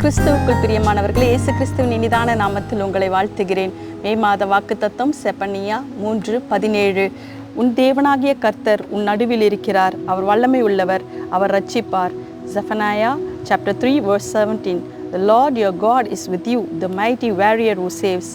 கிறிஸ்துவுக்குள் பிரியமானவர்களே இயேசு கிறிஸ்துவின் இனிதான நாமத்தில் உங்களை வாழ்த்துகிறேன். மே மாத வாக்கு தத்தம் செப்பனியா மூன்று பதினேழு. உன் தேவனாகிய கர்த்தர் உன் நடுவில் இருக்கிறார். அவர் வல்லமை உள்ளவர் அவர் ரட்சிப்பார். Zephaniah chapter three verse seventeen the Lord your God is with you the mighty warrior who saves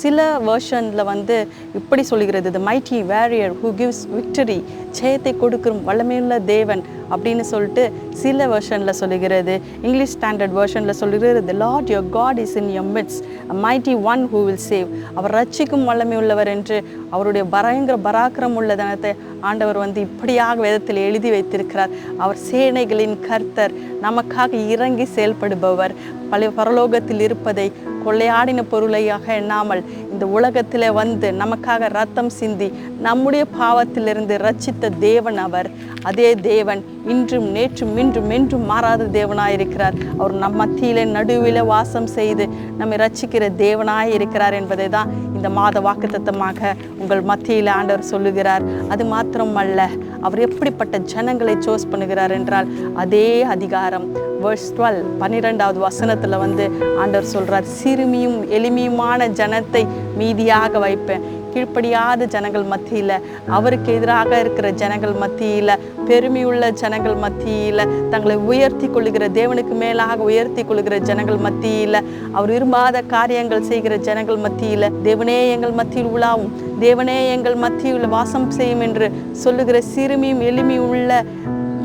சில வேர்ஷனில் வந்து இப்படி சொல்கிறது the mighty warrior who gives victory ஜெயத்தை கொடுக்கும் வல்லமையுள்ள தேவன் அப்படின்னு சொல்லிட்டு சில வேர்ஷனில் சொல்லுகிறது. இங்கிலீஷ் ஸ்டாண்டர்ட் வேர்ஷனில் சொல்லுகிறது the Lord your God is in your midst mighty one who will save அவர் ரட்சிக்கும் வல்லமை உள்ளவர் என்று அவருடைய பயங்கர பராக்கிரம் உள்ள தனத்தை ஆண்டவர் வந்து இப்படியாக வேதத்தில் எழுதி வைத்திருக்கிறார். அவர் சேனைகளின் கர்த்தர் நமக்காக இறங்கி செயல்படுபவர். பழைய பரலோகத்தில் இருப்பதை கொள்ளையாடின பொருளையாக எண்ணாமல் இந்த உலகத்தில் வந்து நமக்காக ரத்தம் சிந்தி நம்முடைய பாவத்திலிருந்து ரச்சித்த தேவன் அவர். அதே தேவன் இன்றும் நேற்றும் இன்றும் என்றும் மாறாத தேவனாயிருக்கிறார். அவர் நம் மத்தியில நடுவில் வாசம் செய்து நம்மை ரச்சிக்கிற தேவனாய் இருக்கிறார் என்பதை தான் இந்த மாத வாக்குத்தத்தமாக உங்கள் மத்தியில் ஆண்டவர் சொல்லுகிறார். அது மாத்திரமல்ல அவர் எப்படிப்பட்ட ஜனங்களை சோஸ் பண்ணுகிறார் என்றால் அதே அதிகாரம் வேர்ஸ் டுவெல் பன்னிரெண்டாவது வசனத்தில் வந்து ஆண்டவர் சொல்கிறார் சிறுமியும் எளிமையுமான ஜனத்தை மீதியாக வைப்பேன். கீழ்ப்படியாத ஜனங்கள் மத்தியில் அவருக்கு எதிராக இருக்கிற ஜனங்கள் மத்தியில் பெருமையுள்ள ஜனங்கள் மத்தியில் தங்களை உயர்த்தி கொள்ளுகிற தேவனுக்கு மேலாக உயர்த்தி கொள்ளுகிற ஜனங்கள் மத்தியில் அவர் விரும்பாத காரியங்கள் செய்கிற ஜனங்கள் மத்தியில் தேவனே எங்கள் மத்தியில் உலாவும் தேவனே எங்கள் மத்தியில் வாசம் செய்யும் என்று சொல்லுகிற சிறுமியும் எளிமையும் உள்ள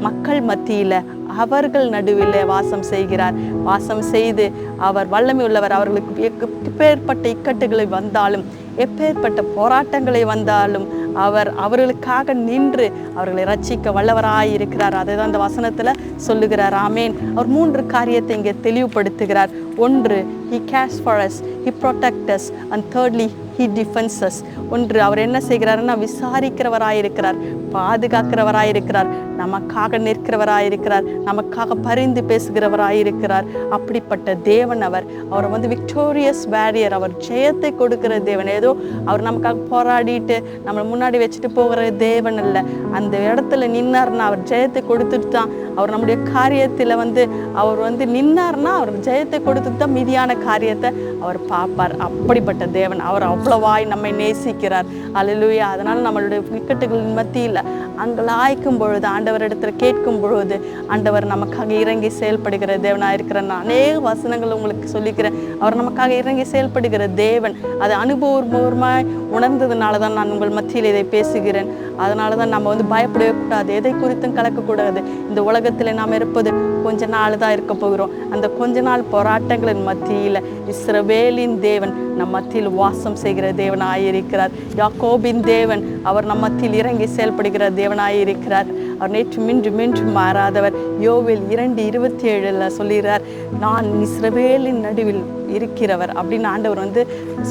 மக்கள் மத்தியில் அவர்கள் நடுவில் வாசம் செய்கிறார். வாசம் செய்து அவர் வல்லமை உள்ளவர். அவர்களுக்கு எப்பேற்பட்ட இக்கட்டுகளை வந்தாலும் எப்பேற்பட்ட போராட்டங்களை வந்தாலும் அவர் அவர்களுக்காக நின்று அவர்களை ரட்சிக்க வல்லவராய் இருக்கிறார். அதை தான் அந்த வசனத்தில் சொல்லுகிறார். ஆமேன். அவர் மூன்று காரியத்தை இங்கே தெளிவுபடுத்துகிறார். ஒன்று he cares for us he protects and thirdly he defends ஒன்று அவர் என்ன செய்கிறாருன்னா விசாரிக்கிறவராயிருக்கிறார் பாதுகாக்கிறவராயிருக்கிறார் நமக்காக நிற்கிறவராயிருக்கிறார் நமக்காக பரிந்து பேசுகிறவராயிருக்கிறார். அப்படிப்பட்ட தேவன் அவர். அவர் வந்து விக்டோரியஸ் வேரியர் அவர் ஜெயத்தை கொடுக்கிற தேவன். ஏதோ அவர் நமக்காக போராடிட்டு நம்மளை முன்னாடி வச்சுட்டு போகிற தேவன் இல்லை அந்த இடத்துல நின்னார்னா அவர் ஜெயத்தை கொடுத்துட்டு தான் அவர் நம்முடைய காரியத்தில் வந்து அவர் வந்து நின்னார்னா அவர் ஜெயத்தை கொடுத்து தான் மீதியான காரியத்தை அவர் பார்ப்பார். அப்படிப்பட்ட தேவன் அவர் அவ்வளவாய் நம்மை நேசிக்கிறார். அல்லேலூயா அதனால் நம்மளுடைய விக்கெட்டுகளின் மத்தியில் அங்கலாய்க்கும் பொழுது ஆண்டவரிடத்தில் கேட்கும் பொழுது ஆண்டவர் நமக்காக இறங்கி செயல்படுகிற தேவனாக இருக்கிற நான் அநேக வசனங்கள் உங்களுக்கு சொல்லிக்கிறேன். அவர் நமக்காக இறங்கி செயல்படுகிற தேவன் அது அனுபவபூர்வமாக உணர்ந்ததுனால தான் நான் உங்கள் மத்தியில் இதை பேசுகிறேன். அதனால தான் நம்ம வந்து பயப்படவே கூடாது. எதை குறித்தும் கலக்கக்கூடாது. இந்த உலக உலகத்தில் நாம் இருப்பது கொஞ்ச நாள் தான் இருக்க போகிறோம். அந்த கொஞ்ச நாள் போராட்டங்களின் மத்தியில் இஸ்ரவேலின் தேவன் நம் மத்தியில் வாசம் செய்கிற தேவனாயிருக்கிறார். யாக்கோபின் தேவன் அவர் நம் மத்தியில் இறங்கி செயல்படுகிற தேவனாயிருக்கிறார். அவர் நேற்று மின்று மின்று மாறாதவர். யோவில் இரண்டு இருபத்தி ஏழில் சொல்லுகிறார் நான் இஸ்ரவேலின் நடுவில் இருக்கிறவர். அப்படின்னு ஆண்டவர் வந்து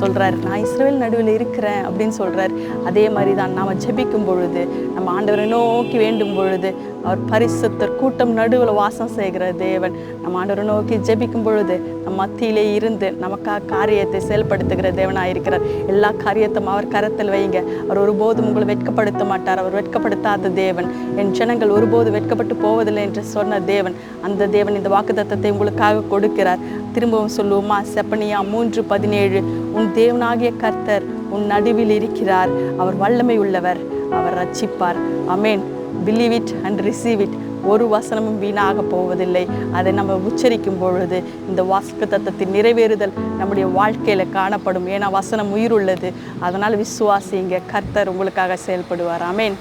சொல்கிறார் நான் இஸ்ரேல் நடுவில் இருக்கிறேன் அப்படின்னு சொல்கிறார் அதே மாதிரி தான் நாம் ஜெபிக்கும் பொழுது நம்ம ஆண்டவரை நோக்கி வேண்டும் பொழுது அவர் பரிசுத்தர் கூட்டம் நடுவில் வாசம் செய்கிற தேவன் நம்ம ஆண்டவரை நோக்கி ஜெபிக்கும் பொழுது நம் மத்தியிலே இருந்து நமக்காக காரியத்தை செயல்படுத்துகிற தேவனாக இருக்கிறார். எல்லா காரியத்தையும் அவர் கரத்தில் வைங்க. அவர் ஒருபோதும் உங்களை வெட்கப்படுத்த மாட்டார். அவர் வெட்கப்படுத்தாத தேவன். என் ஜனங்கள் ஒருபோதும் வெட்கப்பட்டு போவதில்லை என்று சொன்ன தேவன் அந்த தேவன் இந்த வாக்குத்தத்தை உங்களுக்காக கொடுக்கிறார். திரும்பவும் சொல்லுவோமா? செப்பனியா மூன்று பதினேழு. உன் தேவனாகிய கர்த்தர் உன் நடுவில் இருக்கிறார். அவர் வல்லமை உள்ளவர். அவர் ரட்சிப்பார். Amen believe it and receive it ஒரு வசனமும் வீணாக போவதில்லை. அதை நம்ம உச்சரிக்கும் பொழுது இந்த வாக்கு தத்துவத்தின் நிறைவேறுதல் நம்முடைய வாழ்க்கையில் காணப்படும். ஏன்னா வசனம் உயிர் உள்ளது அதனால் விசுவாசிங்க. கர்த்தர் உங்களுக்காக செயல்படுவார். ஆமேன்.